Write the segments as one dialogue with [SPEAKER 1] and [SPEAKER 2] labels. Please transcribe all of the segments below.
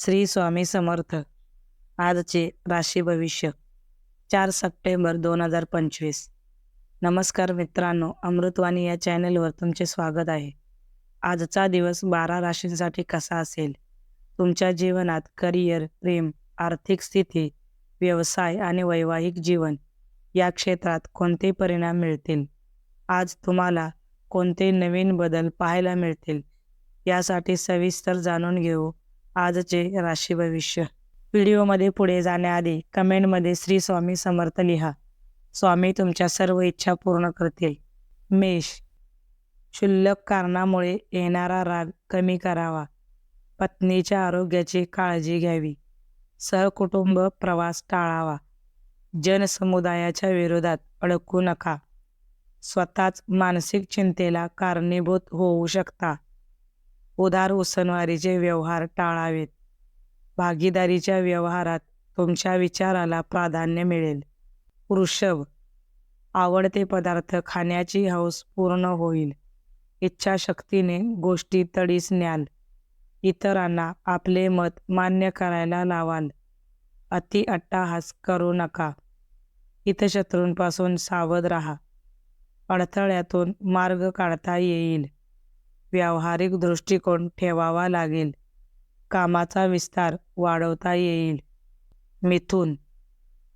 [SPEAKER 1] श्री स्वामी समर्थ. आजचे राशी भविष्य चार सप्टेंबर दोन हजार पंचवीस. नमस्कार मित्रांनो अमृतवाणी या चॅनलवर तुमचे स्वागत आहे. आजचा दिवस बारा राशींसाठी कसा असेल? तुमच्या जीवनात करिअर प्रेम आर्थिक स्थिती व्यवसाय आणि वैवाहिक जीवन या क्षेत्रात कोणते परिणाम मिळतील? आज तुम्हाला कोणते नवीन बदल पाहायला मिळतील? यासाठी सविस्तर जाणून घेऊ. आजचे राशी भविष्य. व्हिडिओमध्ये पुढे जाण्याआधी कमेंटमध्ये श्री स्वामी समर्थ लिहा. स्वामी तुमच्या सर्व इच्छा पूर्ण करतील. मेष. क्षुल्लक कारणामुळे येणारा राग कमी करावा. पत्नीच्या आरोग्याची काळजी घ्यावी. सहकुटुंब प्रवास टाळावा. जनसमुदायाच्या विरोधात अडकू नका. स्वतःच मानसिक चिंतेला कारणीभूत होऊ शकता. उदार उसनवारीचे व्यवहार टाळावेत. भागीदारीच्या व्यवहारात तुमच्या विचाराला प्राधान्य मिळेल. वृषभ आवडते पदार्थ खाण्याची हौस पूर्ण होईल. इच्छाशक्तीने गोष्टी तडीस न्याल इतरांना आपले मत मान्य करायला लावाल. अति अट्टाहास करू नका. हितशत्रूंपासून सावध राहा. अडथळ्यातून मार्ग काढता येईल. व्यावहारिक दृष्टिकोन ठेवावा लागेल. कामाचा विस्तार वाढवता येईल. मिथून.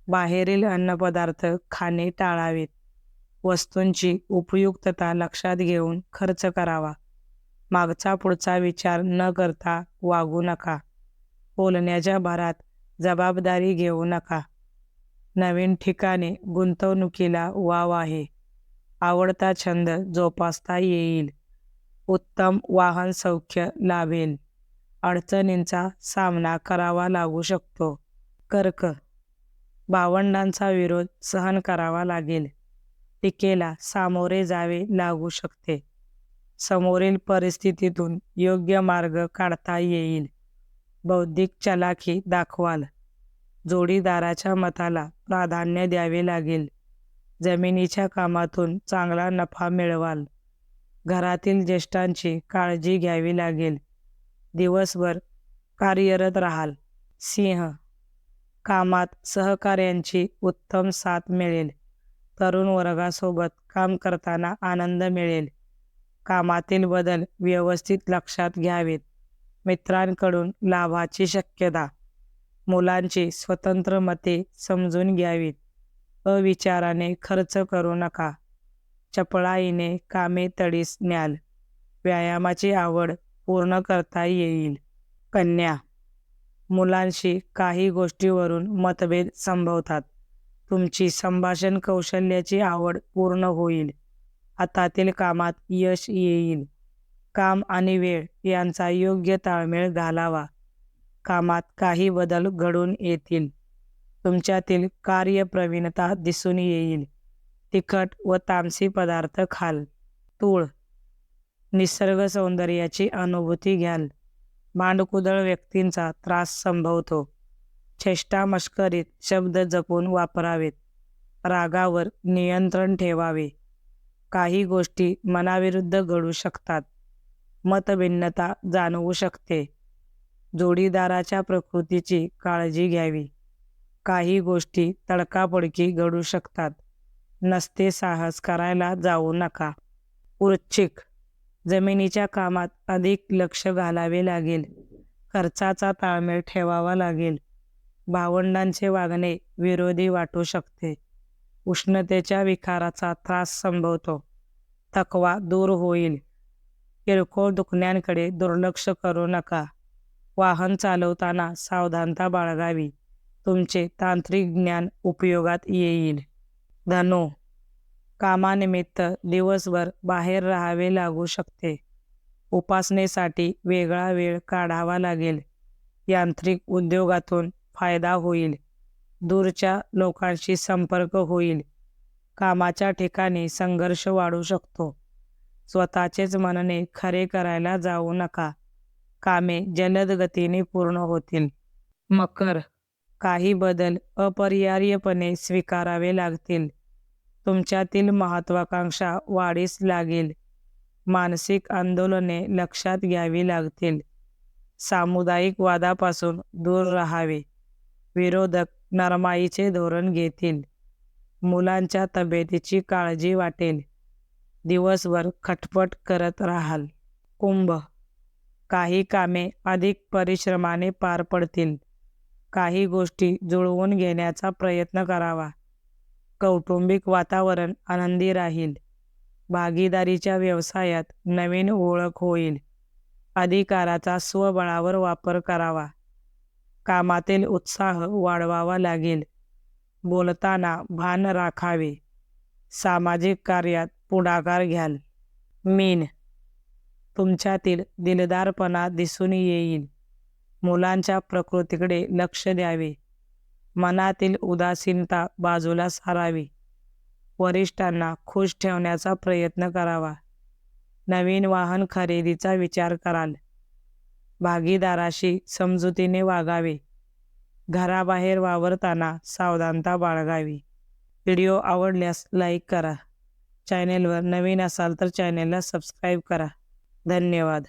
[SPEAKER 1] बाहेरील अन्नपदार्थ खाणे टाळावेत. वस्तूंची उपयुक्तता लक्षात घेऊन खर्च करावा. मागचा पुढचा विचार न करता वागू नका. बोलण्याच्या भरात जबाबदारी घेऊ नका. नवीन ठिकाणी गुंतवणुकीला वाव आहे. आवडता छंद जोपासता येईल. उत्तम वाहन सौख्य लाभेल. अडचणींचा सामना करावा लागू शकतो. कर्क. भावंडांचा विरोध सहन करावा लागेल. टीकेला सामोरे जावे लागू शकते. समोरील परिस्थितीतून योग्य मार्ग काढता येईल. बौद्धिक चलाखी दाखवाल. जोडीदाराच्या मताला प्राधान्य द्यावे लागेल. जमिनीच्या कामातून चांगला नफा मिळवाल. घरातील ज्येष्ठांची काळजी घ्यावी लागेल. दिवसभर कार्यरत राहाल. सिंह कामात सहकार्यांची उत्तम साथ मिळेल. तरुण वर्गासोबत काम करताना आनंद मिळेल. कामातील बदल व्यवस्थित लक्षात घ्यावेत. मित्रांकडून लाभाची शक्यता. मुलांची स्वतंत्र मते समजून घ्यावीत. अविचाराने खर्च करू नका. चपळाईने कामे तडीस न्याल. व्यायामाची आवड पूर्ण करता येईल. कन्या मुलांशी काही गोष्टीवरून मतभेद संभवतात. तुमची संभाषण कौशल्याची आवड पूर्ण होईल. हातातील कामात यश येईल. काम आणि वेळ यांचा योग्य ताळमेळ घालावा. कामात काही बदल घडून येतील. तुमच्यातील कार्यप्रवीणता दिसून येईल. तिखट व तामसी पदार्थ खाल. तूळ. निसर्ग सौंदर्याची अनुभूती घ्याल. मांडकुदळ व्यक्तींचा त्रास संभवतो. चेष्टा मस्करीत शब्द जपून वापरावेत. रागावर नियंत्रण ठेवावे. काही गोष्टी मनाविरुद्ध घडू शकतात. मतभिन्नता जाणवू शकते. जोडीदाराच्या प्रकृतीची काळजी घ्यावी. काही गोष्टी तडकापडकी घडू शकतात. नसते साहस करायला जाऊ नका. वृच्छिक जमिनीच्या कामात अधिक लक्ष घालावे लागेल. खर्चाचा ताळमेळ ठेवावा लागेल. भावंडांचे वागणे विरोधी वाटू शकते. उष्णतेच्या विकाराचा त्रास संभवतो. थकवा दूर होईल. किरकोळ दुखण्यांकडे दुर्लक्ष करू नका. वाहन चालवताना सावधानता बाळगावी. तुमचे तांत्रिक ज्ञान उपयोगात येईल. धनु कामानिमित्त दिवसभर बाहेर राहावे लागू शकते. उपासनेसाठी वेगळा वेळ काढावा लागेल. यांत्रिक उद्योगातून फायदा होईल. दूरच्या लोकांशी संपर्क होईल. कामाच्या ठिकाणी संघर्ष वाढू शकतो. स्वतःचेच म्हणणे खरे करायला जाऊ नका. कामे जलद गतीने पूर्ण होतील. मकर काही बदल अपरिहार्यपणे स्वीकारावे लागतील. तुमच्यातील महत्वाकांक्षा वाढीस लागेल. मानसिक आंदोलने लक्षात घ्यावी लागतील. सामुदायिक वादापासून दूर राहावे. विरोधक नरमाईचे धोरण घेतील. मुलांच्या तब्येतीची काळजी वाटेल. दिवसभर खटपट करत राहाल. कुंभ. काही कामे अधिक परिश्रमाने पार पडतील. काही गोष्टी जुळवून घेण्याचा प्रयत्न करावा. कौटुंबिक वातावरण आनंदी राहील. भागीदारीच्या व्यवसायात नवीन ओळख होईल. अधिकाराचा स्वबळावर वापर करावा. कामातील उत्साह वाढवावा लागेल. बोलताना भान राखावे. सामाजिक कार्यात पुढाकार घ्याल. मीन. तुमच्यातील दिलदारपणा दिसून येईल. मुलांच्या प्रकृतीकडे लक्ष द्यावे. मनातील उदासीनता बाजूला सारावी. वरिष्ठांना खुश ठेवण्याचा प्रयत्न करावा. नवीन वाहन खरेदीचा विचार कराल. भागीदाराशी समजुतीने वागावे. घराबाहेर वावरताना सावधानता बाळगावी. व्हिडिओ आवडल्यास लाईक करा. चॅनेलवर नवीन असाल तर चॅनेलला सबस्क्राईब करा. धन्यवाद.